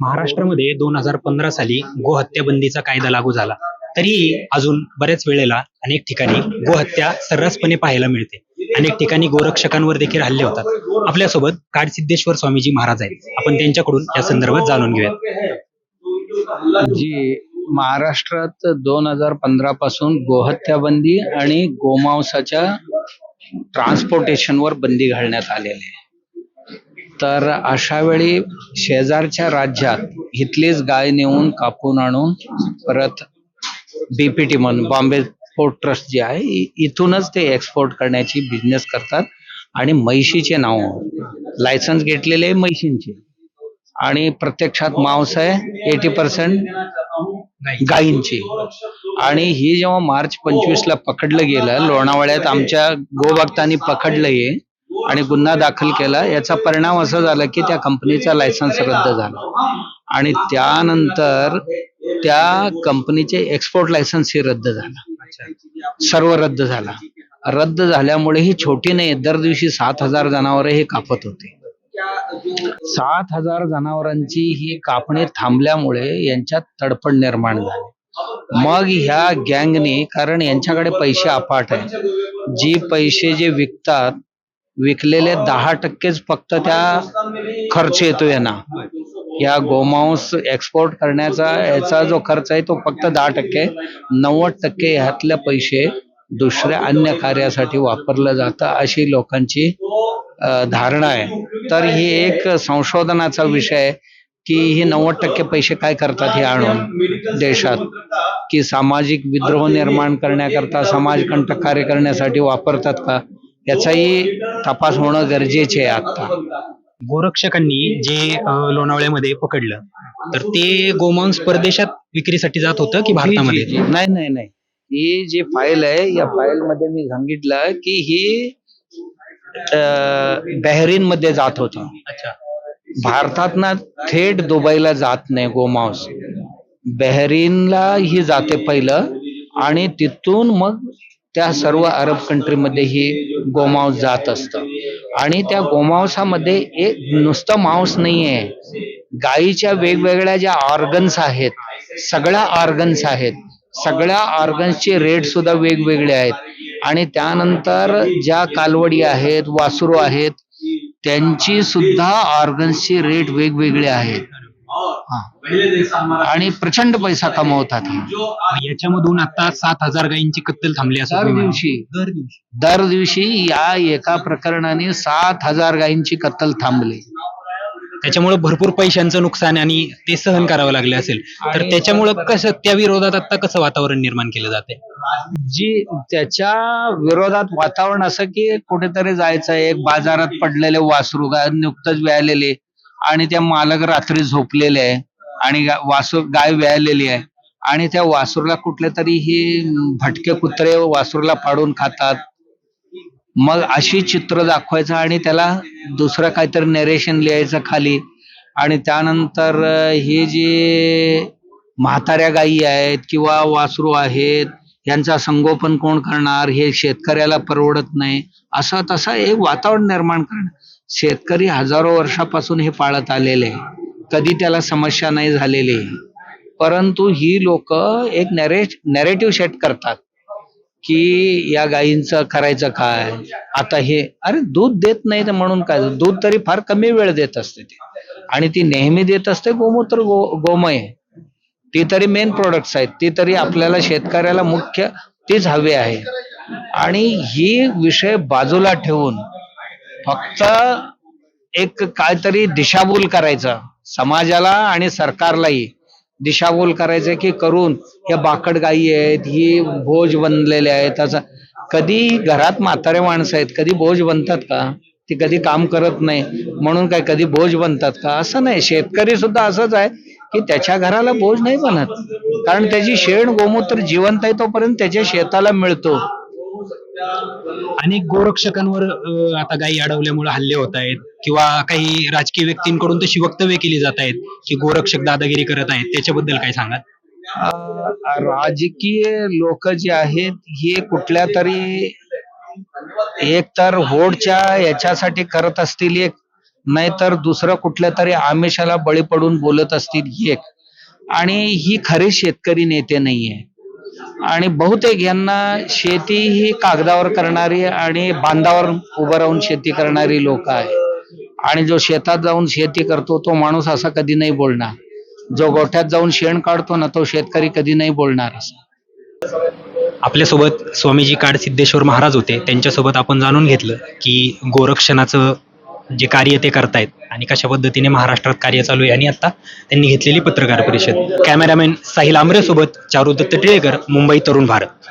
महाराष्ट्रामध्ये दोन हजार पंधरा साली गोहत्या बंदीचा कायदा लागू झाला. तरीही अजून बऱ्याच वेळेला अनेक ठिकाणी गोहत्या सर्रासपणे पाहायला मिळते. अनेक ठिकाणी गोरक्षकांवर देखील हल्ले होतात. आपल्यासोबत काडसिद्धेश्वर स्वामीजी महाराज आहेत. आपण त्यांच्याकडून या संदर्भात जाणून घेऊयात. जी महाराष्ट्रात दोन हजार पंधरा पासून गोहत्या बंदी आणि गोमांसाच्या ट्रान्सपोर्टेशनवर बंदी घालण्यात आलेली आहे. तर अशा वेळी शेजारच्या राज्यात इथलीच गाय नेऊन कापून आणून परत बीपीटी म्हणून बॉम्बे पोर्ट ट्रस्ट जे आहे इथूनच ते एक्सपोर्ट करण्याची बिझनेस करतात. आणि म्हैशीचे नाव लायसन्स घेतलेले म्हैशींचे. आणि प्रत्यक्षात मांस आहे एटी पर्सेंट गायींची. आणि ही जेव्हा मार्च पंचवीस ला पकडलं गेलं लोणावळ्यात आमच्या गोभक्तांनी पकडलं हे आणि गुन्हा दाखल केला याचा परिणाम असा झाला की त्या कंपनीचा लायसन्स रद्द झाला. आणि त्यानंतर त्या कंपनीचे एक्सपोर्ट लायसन्स ही रद्द झाला. सर्व रद्द झाला. रद्द झाल्यामुळे ही छोटी नाही दर दिवशी सात हजार जनावर हे कापत होते. सात हजार जनावरांची ही कापणी थांबल्यामुळे यांच्यात तडफड निर्माण झाली. मग ह्या गँगने कारण यांच्याकडे पैसे अफाट आहे जी पैसे जे विकतात विकलेले दहा टक्केच फक्त त्या खर्च येतो यांना. या गोमांस एक्सपोर्ट करण्याचा याचा जो खर्च आहे तो फक्त दहा टक्के. नव्वद टक्के ह्यातले पैसे दुसऱ्या अन्य कार्यासाठी वापरलं जातं अशी लोकांची धारणा आहे. तर ही एक संशोधनाचा विषय आहे की हे नव्वद टक्के पैसे काय करतात हे आणून देशात? की सामाजिक विद्रोह निर्माण करण्याकरता समाजकंटक कार्य करण्यासाठी वापरतात का? याचाही तपास होणं गरजेचे आहे आता. गोरक्षकांनी जे अं, लोणावळ्यामध्ये पकडलं तर ते गोमांस परदेशात विक्रीसाठी जात होतं की भारतामध्ये? जी, जी, जी. नाही नाही नाही. ही जी फाईल आहे या फाईल मध्ये मी सांगितलं की ही बहरीन मध्ये जात होतं. अच्छा. भारतात ना थेट दुबईला जात नाही गोमांस. बहरीनला ही जाते पहिलं आणि तिथून मग त्या सर्व अरब कंट्रीमध्ये ही गोमांस जात असतं. आणि त्या गोमांसामध्ये एक नुसतं मांस नाहीये. गायीच्या वेगवेगळ्या ज्या ऑर्गन्स आहेत सगळ्या ऑर्गन्स आहेत सगळ्या ऑर्गन्सचे रेट सुद्धा वेगवेगळे आहेत. आणि त्यानंतर ज्या कालवडी आहेत वासरू आहेत त्यांची सुद्धा ऑर्गन्सची रेट वेगवेगळे आहेत. आणि प्रचंड पैसा कमवतात याच्यामधून आता सात हजार गायींची कत्तल थांबली असं दर दिवशी. दर दिवशी. या एका प्रकरणाने सात हजार गायींची कत्तल थांबली. त्याच्यामुळे भरपूर पैशांचं नुकसान आणि ते सहन करावं लागले असेल. तर त्याच्यामुळं कसं त्या विरोधात आता कसं वातावरण निर्माण केलं जाते जी त्याच्या विरोधात वातावरण असं की कुठेतरी जायचं एक बाजारात पडलेले वासरू गाय नुकतंच व्यायलेले. आणि त्या मालक रात्री झोपलेले आहे आणि वासूर गाय व्यायलेली आहे. आणि त्या वासरूला कुठले तरी हे भटके कुत्रे वासरूला पाडून खातात. मग अशी चित्र दाखवायचं आणि त्याला दुसरं काहीतरी नरेशन लिहायचं खाली. आणि त्यानंतर हे जे म्हाताऱ्या गायी आहेत किंवा वासरू आहेत यांचा संगोपन कोण करणार हे शेतकऱ्याला परवडत नाही. असं तसं एक वातावरण निर्माण करणं शेतकरी हजारो वर्षापासून हे पाळत आलेले आहे. कधी त्याला समस्या नाही झालेली परंतु ही लोक एक नॅरे नॅरेटिव्ह सेट करतात की या गायींचं करायचं काय? आता हे अरे दूध देत नाही तर म्हणून काय? दूध तरी फार कमी वेळ देत असते ते. आणि ती नेहमी देत असते गोमूत्र गो गोमय. ती तरी मेन प्रोडक्ट्स आहेत. ती तरी आपल्याला शेतकऱ्याला मुख्य तीच हवी आहे. आणि ही विषय बाजूला ठेवून फक्त एक काहीतरी दिशाभूल करायचं. समाजाला आणि सरकारलाही दिशाभूल करायचं की करून या बाकड गायी आहेत ही भोज बनलेले आहेत. असं कधी घरात म्हातारे माणसं आहेत कधी भोज बनतात का? ती कधी काम करत नाही म्हणून काय कधी भोज बनतात का? असं नाही. शेतकरी सुद्धा असंच आहे की त्याच्या घराला बोज नाही बनत. कारण त्याची शेण गोमूत्र जिवंत आहे तोपर्यंत त्याच्या शेताला मिळतो. अनेक गोरक्षकांवर आता गायी अडवल्यामुळे हल्ले होत आहेत किंवा काही राजकीय व्यक्तींकडून तशी वक्तव्य केली जात आहेत की गोरक्षक दादागिरी करत आहेत. त्याच्याबद्दल काय सांगाल? राजकीय लोक जे आहेत हे कुठल्या तरी एक तर होडच्या याच्यासाठी करत असतील एक नाहीतर दुसरं कुठल्या तरी आमिषाला बळी पडून बोलत असतील एक. आणि ही खरे शेतकरी नेते नाहीये. आणि बहुतेक यांना शेती ही कागदावर करणारी आणि बांधावर उभं राहून शेती करणारी लोक आहे आणि जो शेतात जाऊन शेती करतो तो माणूस असा कधी नाही बोलणार. जो गोठ्यात जाऊन शेण काढतो ना तो शेतकरी कधी नाही बोलणार असा. आपल्यासोबत स्वामीजी काड सिद्धेश्वर महाराज होते. त्यांच्यासोबत आपण जाणून घेतलं की गोरक्षणाचं जे कार्य ते करतायत आणि कशा पद्धतीने महाराष्ट्रात कार्य चालू आहे. आणि आता त्यांनी घेतलेली पत्रकार परिषद. कॅमेरामॅन साहिल आमरे सोबत चारुदत्त टिळेकर मुंबई तरुण भारत.